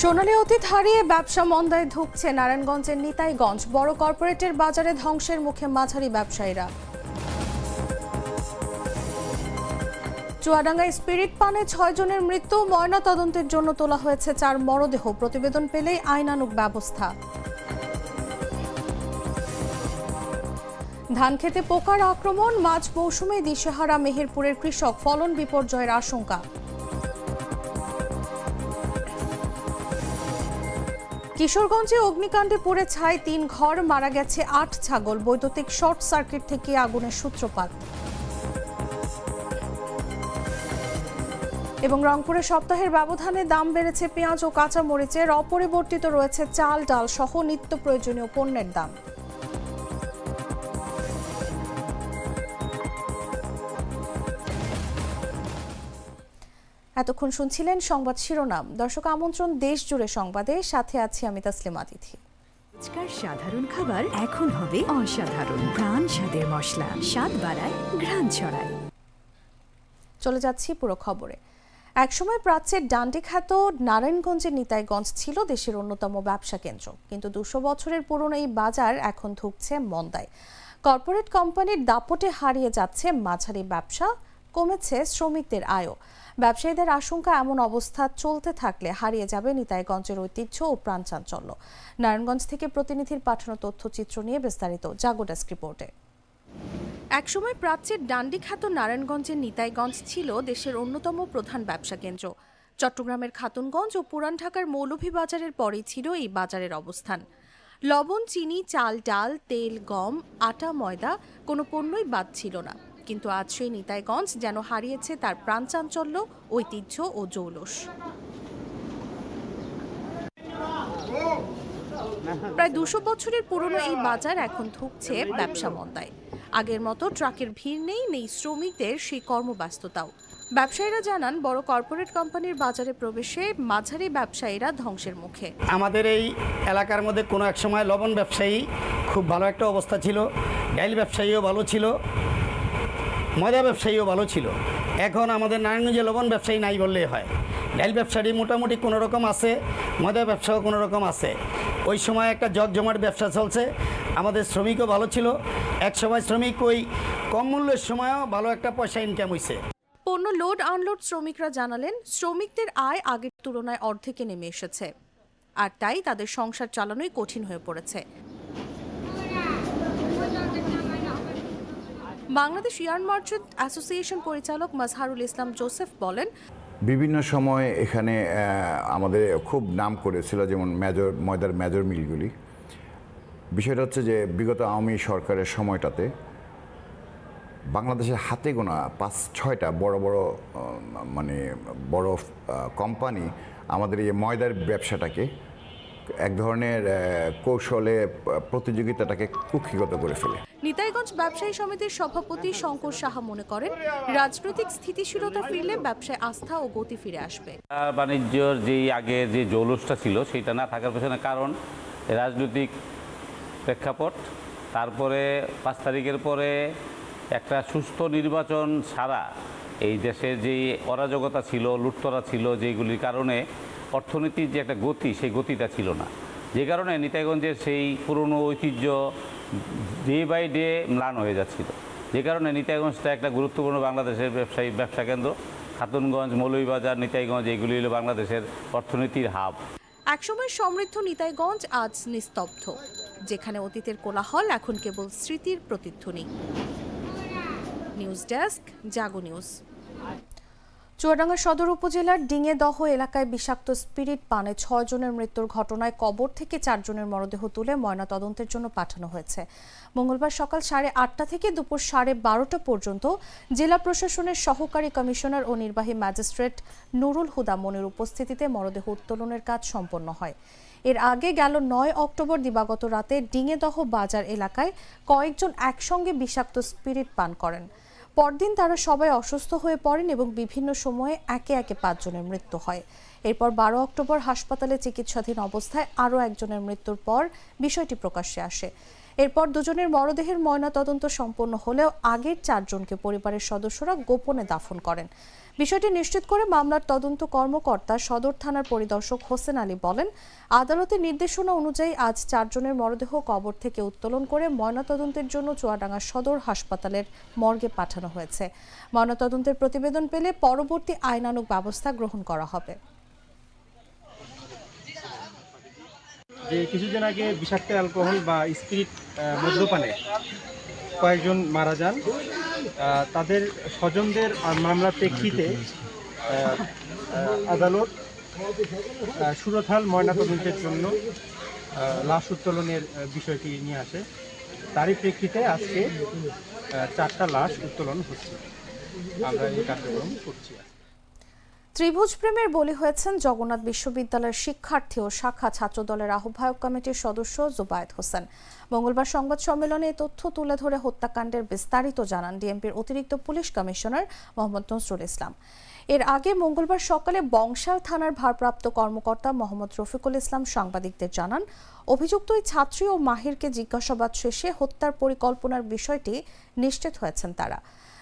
সোনালী অতীত হারিয়ে ব্যবসা মন্দায় ধুঁকছে নারায়ণগঞ্জের নিতাইগঞ্জ। বড় কর্পোরেটের বাজারে ধ্বংসের মুখে মাঝারি ব্যবসায়ীরা। চুয়াডাঙ্গায় স্পিরিট পানে ছয় জনের মৃত্যু ময়না তদন্তের জন্য তোলা হয়েছে চার মরদেহ। প্রতিবেদন পেলেই আইনানুগ ব্যবস্থা। ধান খেতে পোকার আক্রমণ, মাঝ মৌসুমে দিশেহারা মেহেরপুরের কৃষক, ফলন বিপর্যয়ের আশঙ্কা। কিশোরগঞ্জে অগ্নিকাণ্ডে পড়ে ছাই তিন ঘর, মারা গেছে আট ছাগল। বৈদ্যুতিক শর্ট সার্কিট থেকে আগুনের সূত্রপাত। এবং রংপুরে সপ্তাহের ব্যবধানে দাম বেড়েছে পেঁয়াজ ও কাঁচা মরিচের অপরিবর্তিত রয়েছে চাল, ডাল সহ নিত্য প্রয়োজনীয় পণ্যের দাম। এতক্ষণ শুনছিলেন সংবাদ শিরোনাম। দর্শক আমন্ত্রণ দেশ জুড়ে সংবাদে। সাথে আছি আমি তাসলিমা তিথি আজকার সাধারণ খাবার এখন হবে অসাধারণ। প্রাণ স্বাদের মশলা। স্বাদ বাড়ায় ঘ্রাণ ছড়ায়। চলে যাচ্ছি পুরো খবরে। একসময় প্রাচ্যের ডান্ডি খ্যাত নারায়ণগঞ্জের নিতাইগঞ্জ ছিল দেশের অন্যতম ব্যবসা কেন্দ্র। কিন্তু দুশো বছরের পুরনো এই বাজার এখন ধুঁকছে মন্দায়। কর্পোরেট কোম্পানির দাপটে হারিয়ে যাচ্ছে মাঝারি ব্যবসা কমেছে শ্রমিকদের আয়ও। ব্যবসায়ীদের আশঙ্কা এমন অবস্থা চলতে থাকলে হারিয়ে যাবে নিতাইগঞ্জের ঐতিহ্য ও প্রাণচাঞ্চল্য নারায়ণগঞ্জ থেকে প্রতিনিধির পাঠানো তথ্যচিত্র নিয়ে বিস্তারিত জাগো ডেস্ক রিপোর্টে। একসময় প্রাচ্যের ডান্ডি খ্যাত নারায়ণগঞ্জের নিতাইগঞ্জ ছিল দেশের অন্যতম প্রধান ব্যবসা কেন্দ্র। চট্টগ্রামের খাতুনগঞ্জ ও পুরান ঢাকার মৌলভীবাজারের পরেই ছিল এই বাজারের অবস্থান। লবণ, চিনি, চাল, ডাল, তেল, গম, আটা, ময়দা কোনো পণ্যই বাদ ছিল না। কিন্তু আজ সেই নিতাইগঞ্জ যেন হারিয়েছে তার প্রাণচাঞ্চল্য, ঐতিহ্য ও জৌলস। প্রায় দুশো বছরের পুরনো এই বাজার এখন ধুঁকছে ব্যবসা মন্দায়। আগের মতো ট্রাকের ভিড় নেই নেই শ্রমিকদের সেই কর্মব্যস্ততাও। ব্যবসায়ীরা জানান, বড় কর্পোরেট কোম্পানির বাজারে প্রবেশে মাঝারি ব্যবসায়ীরা ধ্বংসের মুখে। আমাদের এই এলাকার মধ্যে কোনো এক সময় লবণ ব্যবসায়ী খুব ভালো একটা অবস্থা ছিল, ডাইল ব্যবসায়ীও ভালো ছিল ময়দা ব্যবসায়ীও ভালো ছিল। এখন আমাদের নারায়ণগঞ্জে লবণ ব্যবসায়ী নাই বললেই হয়। ডাইল ব্যবসায়ী মোটামুটি কোনো রকম আছে, ময়দা ব্যবসাও কোনো রকম আছে। ওই সময় একটা জগজমাট ব্যবসা চলছে, আমাদের শ্রমিকও ভালো ছিল। এক সময় শ্রমিক ওই কম মূল্যের সময়ও ভালো একটা পয়সা ইনকাম হয়েছে পণ্য লোড আনলোড শ্রমিকরা জানালেন, শ্রমিকদের আয় আগের তুলনায় অর্ধেকে নেমে এসেছে। আর তাই তাদের সংসার চালানোই কঠিন হয়ে পড়েছে। বাংলাদেশ ইয়ার্ন মার্চেন্ট অ্যাসোসিয়েশন পরিচালক মাজহারুল ইসলাম জোসেফ বলেন, বিভিন্ন সময় এখানে আমাদের খুব নাম করেছিল যেমন মেজর, ময়দার মেজর মিলগুলি। বিষয়টা হচ্ছে যে বিগত আওয়ামী সরকারের সময়টাতে বাংলাদেশের হাতে গোনা পাঁচ, ছয়টা বড় বড় মানে বড় কোম্পানি আমাদের এই ময়দার ব্যবসাটাকে এক ধরনের কৌশলে প্রতিযোগিতাটাকে কুক্ষিগত করে ফেলে। নিতাইগঞ্জ ব্যবসায়ী সমিতির সভাপতি শঙ্কর সাহা মনে করেন রাজনৈতিক স্থিতিশীলতা ফিরলে ব্যবসায় আস্থা ও গতি ফিরে আসবে। বাণিজ্যর যেই আগে যে জৌলসটা ছিল সেটা না থাকার পেছনে কারণ রাজনৈতিক প্রেক্ষাপট তারপরে পাঁচ তারিখের পরে একটা সুস্থ নির্বাচন ছাড়া এই দেশের যেই অরাজকতা ছিল লুটতরা ছিল যেগুলির কারণে অর্থনীতির যে একটা গতি, সেই গতিটা ছিল না। যে কারণে নিতাইগঞ্জের সেই পুরনো ঐতিহ্য ডে বাই ডে ম্লান হয়ে যাচ্ছিল। যে কারণে নিতাইগঞ্জটা একটা গুরুত্বপূর্ণ বাংলাদেশের ব্যবসায়ী, ব্যবসা কেন্দ্র। খাতুনগঞ্জ, মৌলভীবাজার, নিতাইগঞ্জ, এগুলি হলো বাংলাদেশের অর্থনীতির হাব। একসময় সমৃদ্ধ নিতাইগঞ্জ আজ নিস্তব্ধ, যেখানে অতীতের কোলাহল এখন কেবল স্মৃতির প্রতিধ্বনি। News desk, Jago news. Chuadanga সদর উপজেলার ডিঙেদহ এলাকায় বিষাক্ত স্পিরিট পানে জনের মৃত্যুর ঘটনায় কবর থেকে চারজনের মরদেহ তুলে ময়না তদন্তের জন্য পাঠানো হয়েছে। মঙ্গলবার সকাল সাড়ে আটটা থেকে দুপুর সাড়ে বারোটা পর্যন্ত জেলা প্রশাসনের সহকারী কমিশনার ও নির্বাহী ম্যাজিস্ট্রেট নুরুল হুদা মনির উপস্থিতিতে মরদেহ উত্তোলনের কাজ সম্পন্ন হয়। এর আগে গেল নয় অক্টোবর দিবাগত রাতে ডিঙেদহ বাজার এলাকায় কয়েকজন একসঙ্গে বিষাক্ত স্পিরিট পান করেন। পরদিন তারা সবাই অসুস্থ হয়ে পড়েন এবং বিভিন্ন সময়ে একে একে পাঁচজনের মৃত্যু হয়। এরপর বারো অক্টোবর হাসপাতালে চিকিৎসাধীন অবস্থায় আরও একজনের মৃত্যুর পর বিষয়টি প্রকাশ্যে আসে। এরপর দুজনের মরদেহের ময়নাতদন্ত সম্পন্ন হলেও আগের চারজনকে পরিবারের সদস্যরা গোপনে দাফন করেন। বিষয়টি নিশ্চিত করে মামলার তদন্ত কর্মকর্তা সদর থানার পরিদর্শক হোসেন আলী বলেন, আদালতের নির্দেশনা অনুযায়ী আজ চারজনের মরদেহ কবর থেকে উত্তোলন করে ময়নাতদন্তের জন্য চুয়াডাঙ্গা সদর হাসপাতালের মর্গে পাঠানো হয়েছে। ময়নাতদন্তের প্রতিবেদন পেলে পরবর্তী আইনানুগ ব্যবস্থা গ্রহণ করা হবে। যে কিছুদিন আগে বিষাক্ত অ্যালকোহল বা স্পিরিট মদ্যপানে কয়েকজন মারা যান। তাদের স্বজনদের মামলার প্রেক্ষিতে আদালত সুরথাল ময়নাতদন্তের জন্য লাশ উত্তোলনের বিষয়টি নিয়ে আসে তারই প্রেক্ষিতে আজকে চারটা লাশ উত্তোলন হচ্ছে আমরা এই কার্যক্রম করছি। ত্রিভুজ প্রেমের বলি হয়েছেন জগন্নাথ বিশ্ববিদ্যালয়ের শিক্ষার্থী ও শাখা ছাত্রদলের আহ্বায়ক কমিটির সদস্য জুবায়েদ হোসেন। মঙ্গলবার সংবাদ সম্মেলনে এই তথ্য তুলে ধরে হত্যাকাণ্ডের বিস্তারিত জানান ডিএমপির অতিরিক্ত পুলিশ কমিশনার মোহাম্মদ নজরুল ইসলাম। এর আগে মঙ্গলবার সকালে বংশাল থানার ভারপ্রাপ্ত কর্মকর্তা মোহাম্মদ রফিকুল ইসলাম সাংবাদিকদের জানান অভিযুক্ত ওই ছাত্রী ও মাহিরকে জিজ্ঞাসাবাদ শেষে হত্যার পরিকল্পনার বিষয়টি নিশ্চিত হয়েছেন তারা।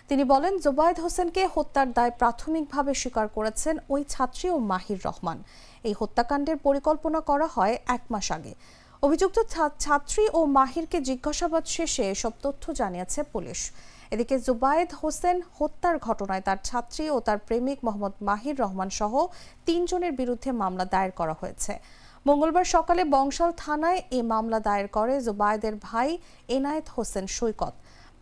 তিনি বলেন, জুবায়েদ হোসেনকে হত্যার দায় প্রাথমিকভাবে স্বীকার করেছেন ওই ছাত্রী ও মাহির রহমান। এই হত্যাকাণ্ডের পরিকল্পনা করা হয় এক মাস আগে। অভিযুক্ত ছাত্রী ও মাহিরকে জিজ্ঞাসাবাদ শেষে এসব তথ্য জানিয়েছে পুলিশ। এদিকে জুবায়েদ হোসেন হত্যার ঘটনায় তার ছাত্রী ও তার প্রেমিক মোহাম্মদ মাহির রহমান সহ তিনজনের বিরুদ্ধে মামলা দায়ের করা হয়েছে। মঙ্গলবার সকালে বংশাল থানায় এ মামলা দায়ের করে জুবায়েদের ভাই এনায়েত হোসেন সৈকত।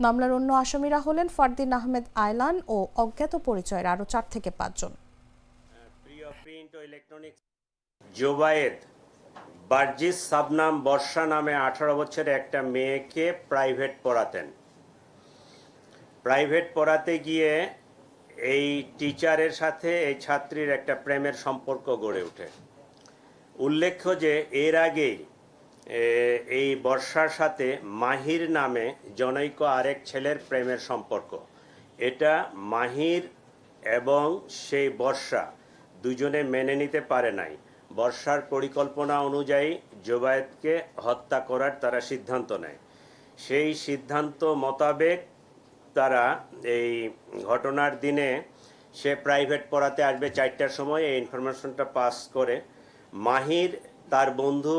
মামলার অন্য আসামিরা হলেন ফারদিন আহমেদ আয়লান ও অজ্ঞাত পরিচয়ের আরও চার থেকে পাঁচজন। জোবায়েদ, বার্জিস সাবনাম বর্ষা নামে আঠারো বছরের একটা মেয়েকে প্রাইভেট পড়াতেন। প্রাইভেট পড়াতে গিয়ে এই টিচারের সাথে এই ছাত্রীর একটা প্রেমের সম্পর্ক গড়ে ওঠে। উল্লেখ্য যে এর আগেই এই বর্ষার সাথে মাহির নামে জনৈক আরেক ছেলের প্রেমের সম্পর্ক। এটা মাহির এবং সেই বর্ষা দুজনে মেনে নিতে পারে নাই। বর্ষার পরিকল্পনা অনুযায়ী জোবায়েতকে হত্যা করার তারা সিদ্ধান্ত নেয়। সেই সিদ্ধান্ত মোতাবেক তারা এই ঘটনার দিনে সে প্রাইভেট পড়াতে আসবে চারটার সময়। এই ইনফরমেশনটা পাস করে মাহির তার বন্ধু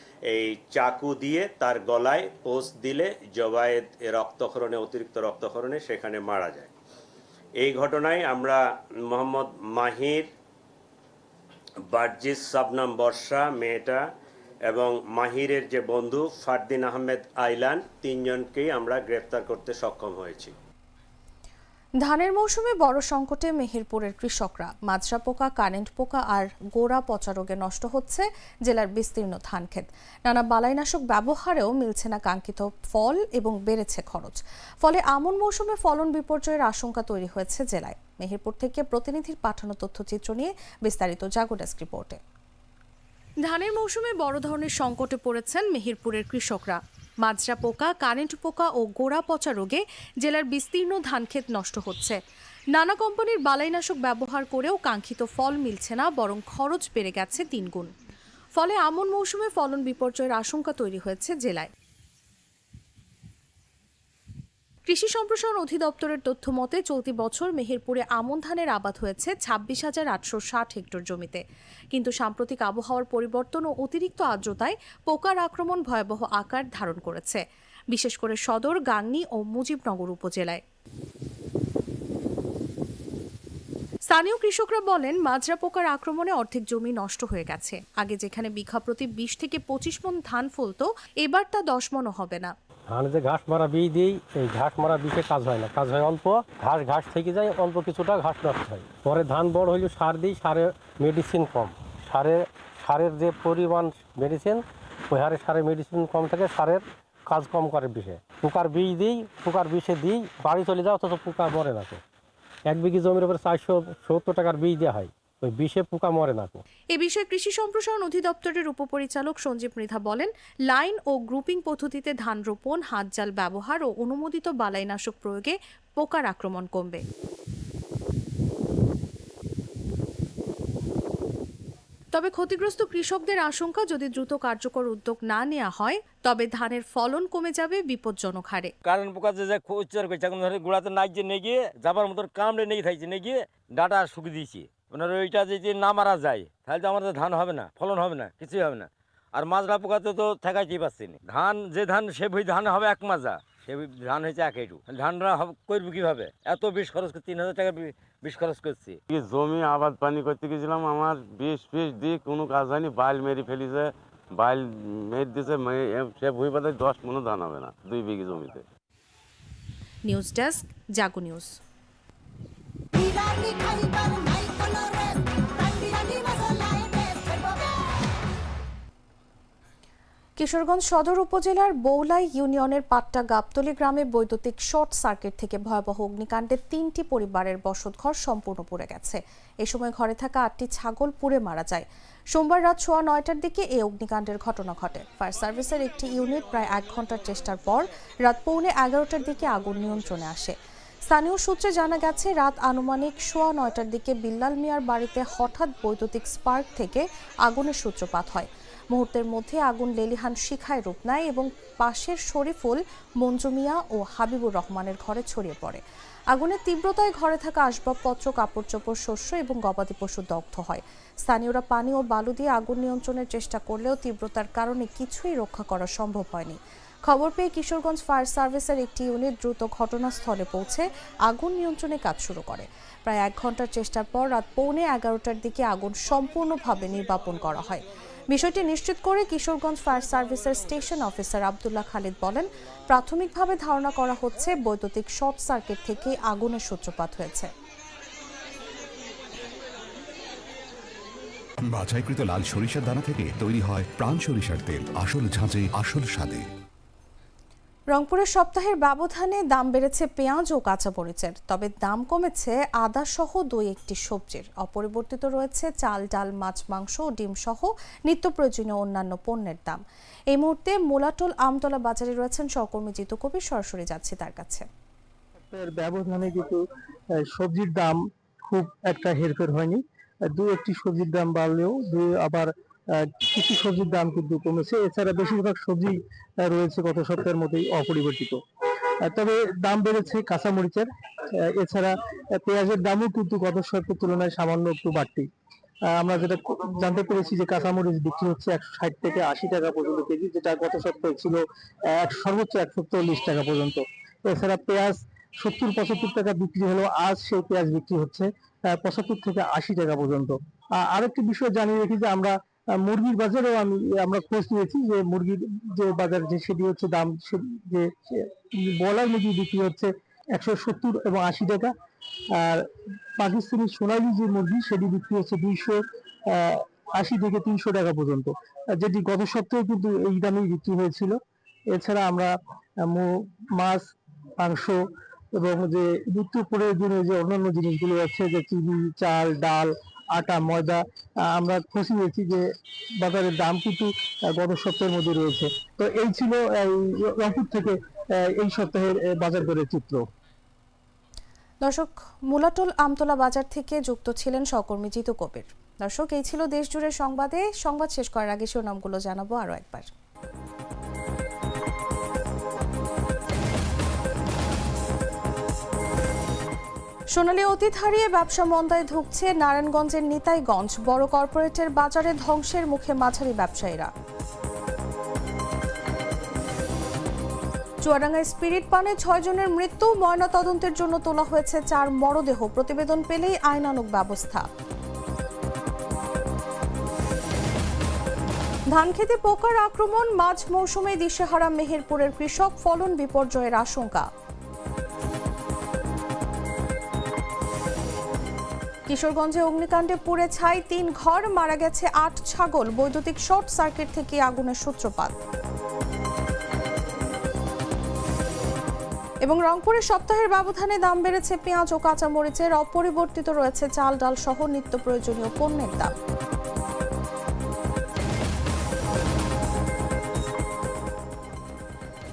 এই চাকু দিয়ে তার গলায় পোস্ট দিলে জবায়েত রক্তক্ষরণে, অতিরিক্ত রক্তক্ষরণে সেখানে মারা যায়। এই ঘটনায় আমরা মোহাম্মদ মাহির, বার্জিস সাবনাম বর্ষা মেয়েটা এবং মাহিরের যে বন্ধু ফারদিন আহমেদ আইলান, তিনজনকেই আমরা গ্রেপ্তার করতে সক্ষম হয়েছি। ধানের মৌসুমে বড় সংকটে মেহেরপুরের কৃষকরা। মাজরা পোকা, কারেন্ট পোকা আর গোড়া পচা রোগে নষ্ট হচ্ছে জেলার বিস্তীর্ণ ধান ক্ষেত নানা বালাইনাশক ব্যবহারেও মিলছে না কাঙ্ক্ষিত ফল এবং বেড়েছে খরচ। ফলে আমন মৌসুমে ফলন বিপর্যয়ের আশঙ্কা তৈরি হয়েছে জেলায়। মেহেরপুর থেকে প্রতিনিধির পাঠানো তথ্যচিত্র নিয়ে বিস্তারিত জাগো ডেস্ক রিপোর্টে। ধানের মৌসুমে বড় ধরনের সংকটে পড়েছেন মেহেরপুরের কৃষকরা। মাজরা পোকা, কারেন্ট পোকা ও গোড়া পচা রোগে জেলার বিস্তীর্ণ ধানক্ষেত নষ্ট হচ্ছে। নানা কোম্পানির বালাইনাশক ব্যবহার করেও কাঙ্ক্ষিত ফল মিলছে না, বরং খরচ বেড়ে গেছে তিনগুণ। ফলে আমন মৌসুমে ফলন বিপর্যয়ের আশঙ্কা তৈরি হয়েছে জেলায়। কৃষি সম্প্রসারণ অধিদপ্তরের তথ্য মতে, চলতি বছর মেহেরপুরে আমন ধানের আবাদ হয়েছে ছাব্বিশ হাজার আটশো ষাট হেক্টর জমিতে। কিন্তু সাম্প্রতিক আবহাওয়ার পরিবর্তন ও অতিরিক্ত আর্দ্রতায় পোকার আক্রমণ ভয়াবহ আকার ধারণ করেছে। বিশেষ করে সদর, গাংনী ও মুজিবনগর উপজেলায়। স্থানীয় কৃষকরা বলেন, মাজরা পোকার আক্রমণে অর্ধেক জমি নষ্ট হয়ে গেছে। আগে যেখানে বিঘা প্রতি বিশ থেকে পঁচিশ মন ধান ফলত, এবার তা দশ মনও হবে না। ধানে যে ঘাস মারা বীজ দিই এই ঘাস মারা বিষে কাজ হয় না। কাজ হয় অল্প, ঘাস ঘাস থেকে যায়, অল্প কিছুটা ঘাস নষ্ট হয়। পরে ধান বড় হইলে সার দিই, সারে মেডিসিন কম। সারে, সারের যে পরিমাণ মেডিসিন ওই হারে সারে মেডিসিন কম থাকে, সারের কাজ কম করে বিষে। পোকার বীজ দিই, পোকার বিষে দিই, বাড়ি চলে যায় অথচ পোকা মরে না এক বিঘি জমির উপরে চারশো সত্তর টাকার বীজ দেওয়া হয়। ওই বিষে পোকা মরে না এ বিষয়ে কৃষি সম্প্রসারণ অধিদপ্তরের উপপরিচালক সঞ্জীব মৃধা বলেন লাইন ও গ্রুপিং পদ্ধতিতে ধান রোপণ হাত জাল ব্যবহার ও অনুমোদিত বালাইনাশক প্রয়োগে পোকার আক্রমণ কমবে। তবে ক্ষতিগ্রস্ত কৃষকদের আশঙ্কা যদি দ্রুত কার্যকর উদ্যোগ না নেওয়া হয় তবে ধানের ফলন কমে যাবে বিপজ্জনক হারে। কারণ পোকা যে যে উচ্চার করছে এখন ধরে গোড়াতে নাচছে নিয়ে গিয়ে যাবার মতন কামড়ে নিয়ে থাকছে নিয়ে গিয়ে ডাটা শুকিয়ে দিয়েছি। আপনার ওইটা যদি না মারা যায় তাহলে তো আমাদের ধান হবে না ফলন হবে না কিছুই হবে না। আর মাজরা পোকাতে তো ঠেকাইতেই পারছি না। ধান যে ধান সে ভই ধান হবে এক মাজা সে ধান হয়েছে এক একটু ধানরা করব কীভাবে? এত বিষ খরচ করে তিন হাজার টাকা বিষ খরচ করছি। জমি আবাদ পানি করতে গেছিলাম আমার বিষ ফিস দিয়ে কোনো কাজ হয়নি বাইল মেরে ফেলিছে বাইল মেরে দিছে সে ভুই পাতায় দশ মনে ধান হবে না দুই বিঘি জমিতে। News desk Jago news. Kishoreganj সদর উপজেলার বৌলাই ইউনিয়নের পাট্টা গাবতলী গ্রামে বৈদ্যুতিক শর্ট সার্কিট থেকে ভয়াবহ অগ্নিকাণ্ডে তিনটি পরিবারের বসতঘর সম্পূর্ণ পুড়ে গেছে। এ সময় ঘরে থাকা আটটি ছাগল পুড়ে মারা যায়। সোমবার রাত সোয়া নয়টার দিকে এই অগ্নিকাণ্ডের ঘটনা ঘটে। ফায়ার সার্ভিসের একটি ইউনিট প্রায় এক ঘণ্টার চেষ্টার পর রাত পৌনে এগারোটার দিকে আগুন নিয়ন্ত্রণে আসে। স্থানীয় সূত্রে জানা গেছে, রাত আনুমানিক সোয়া নয়টার দিকে বিল্লাল মিয়ার বাড়িতে হঠাৎ বৈদ্যুতিক স্পার্ক থেকে আগুনের সূত্রপাত হয়। মুহূর্তের মধ্যে আগুন লেলিহান শিখায় রূপ নেয় এবং পাশের শরীফুল মঞ্জু মিয়া ও হাবিবুর রহমানের ঘরে ছড়িয়ে পড়ে। আগুনের তীব্রতায় ঘরে থাকা আসবাবপত্র কাপড় চোপড় শস্য এবং গবাদি পশু দগ্ধ হয়। স্থানীয়রা পানি ও বালু দিয়ে আগুন নিয়ন্ত্রণের চেষ্টা করলেও তীব্রতার কারণে কিছুই রক্ষা করা সম্ভব হয়নি। খবর পেয়ে কিশোরগঞ্জ ফায়ার সার্ভিসের একটি ইউনিট দ্রুত ঘটনাস্থলে পৌঁছে আগুন নিয়ন্ত্রণে কাজ শুরু করে। প্রায় এক ঘণ্টার চেষ্টার পর রাত পৌনে এগারোটার দিকে আগুন সম্পূর্ণভাবে নির্বাপন করা হয়। বিষয়টি নিশ্চিত করে কিশোরগঞ্জ ফায়ার সার্ভিসের স্টেশন অফিসার আবদুল্লাহ খালিদ বলেন, প্রাথমিকভাবে ধারণা করা হচ্ছে বৈদ্যুতিক শর্ট সার্কিট থেকে আগুনের সূত্রপাত হয়েছে। বাছাইকৃত লাল সরিষার দানা থেকে তৈরি হয় প্রাণ সরিষার তেল। আসল ঝাঁচে আসল স্বাদে। রংপুরের সপ্তাহের ব্যবধানে দাম বেড়েছে পেঁয়াজ ও কাঁচামরিচের, তবে দাম কমেছে আদা সহ দুই একটি সবজির। অপরিবর্তিত রয়েছে চাল, ডাল, মাছ, মাংস ও ডিম সহ নিত্য প্রয়োজনীয় অন্যান্য পণ্যের দাম। এই মুহূর্তে মোলাটোল আমতলা বাজারে রয়েছেন সহকর্মী জিতু কবির সরাসরি যাচ্ছি তার কাছে। ব্যবধানে কিন্তু সবজির দাম খুব একটা হেরফের হয়নি। দু একটি সবজির দাম বাড়লেও দু আবার কিছু সবজির দাম কিন্তু কমেছে। এছাড়া বেশিরভাগ সবজি রয়েছে গত সপ্তাহের মধ্যেই অপরিবর্তিত। তবে দাম বেড়েছে কাঁচামরিচের। এছাড়া পেঁয়াজের দামও কিন্তু গত সপ্তাহের তুলনায় সামান্য একটু বাড়তি। আমরা যেটা জানতে পেরেছি যে কাঁচামরিচ বিক্রি হচ্ছে একশো ষাট থেকে আশি টাকা পর্যন্ত কেজি, যেটা গত সপ্তাহে ছিল সর্বোচ্চ একশো চল্লিশ টাকা পর্যন্ত। এছাড়া পেঁয়াজ সত্তর পঁচাত্তর টাকা বিক্রি হলো আজ সেই পেঁয়াজ বিক্রি হচ্ছে পঁচাত্তর থেকে আশি টাকা পর্যন্ত। আরেকটি বিষয় জানিয়ে রাখি যে আমরা মুরগির বাজারেও আমি, আমরা খোঁজ নিয়েছি যে মুরগির যে বাজার যে সেটি হচ্ছে দাম যে বলার মুরগি বিক্রি হচ্ছে একশো সত্তর এবং আশি টাকা। আর পাকিস্তানি সোনালি যে মুরগি, সেটি বিক্রি হচ্ছে দুইশো আশি থেকে তিনশো টাকা পর্যন্ত। যেটি গত সপ্তাহে কিন্তু এই দামেই বিক্রি হয়েছিল। এছাড়া আমরা মাছ, মাংস এবং যে নিত্য প্রয়োজনীয় যে অন্যান্য জিনিসগুলো আছে, যে চিনি চাল, ডাল আটা, ময়দা আমরা খুশি হয়েছি যে বাজারের দাম কিন্তু গত সপ্তাহের মধ্যে রয়েছে। তো এই ছিল রংপুর থেকে এই সপ্তাহের বাজার দরের চিত্র। দর্শক, মুলাটোল আমতলা বাজার থেকে যুক্ত ছিলেন সহকর্মী জিতু কবির। দর্শক, এই ছিল দেশ জুড়ে সংবাদে। সংবাদ শেষ করার আগে শিরোনামগুলো জানাব আরও একবার। সোনালী অতীত হারিয়ে ব্যবসা মন্দায় ঢুকছে নারায়ণগঞ্জের নিতাইগঞ্জ। বড় কর্পোরেটের বাজারে ধ্বংসের মুখে মাঝারি ব্যবসায়ীরা। চুয়াডাঙ্গায় স্পিরিট পানে ছয় জনের মৃত্যু ময়না তদন্তের জন্য তোলা হয়েছে চার মরদেহ। প্রতিবেদন পেলেই আইনানুগ ব্যবস্থা। ধান খেতে পোকার আক্রমণ, মাঝ মৌসুমে দিশেহারা মেহেরপুরের কৃষক, ফলন বিপর্যয়ের আশঙ্কা। কিশোরগঞ্জে অগ্নিকাণ্ডে পুড়ে ছাই তিন ঘর, মারা গেছে আট ছাগল। বৈদ্যুতিক শর্ট সার্কিট থেকে আগুনের সূত্রপাত। এবং রংপুরে সপ্তাহের ব্যবধানে দাম বেড়েছে পেঁয়াজ ও কাঁচামরিচের। অপরিবর্তিত রয়েছে চাল, ডাল সহ নিত্য প্রয়োজনীয় পণ্যের দাম।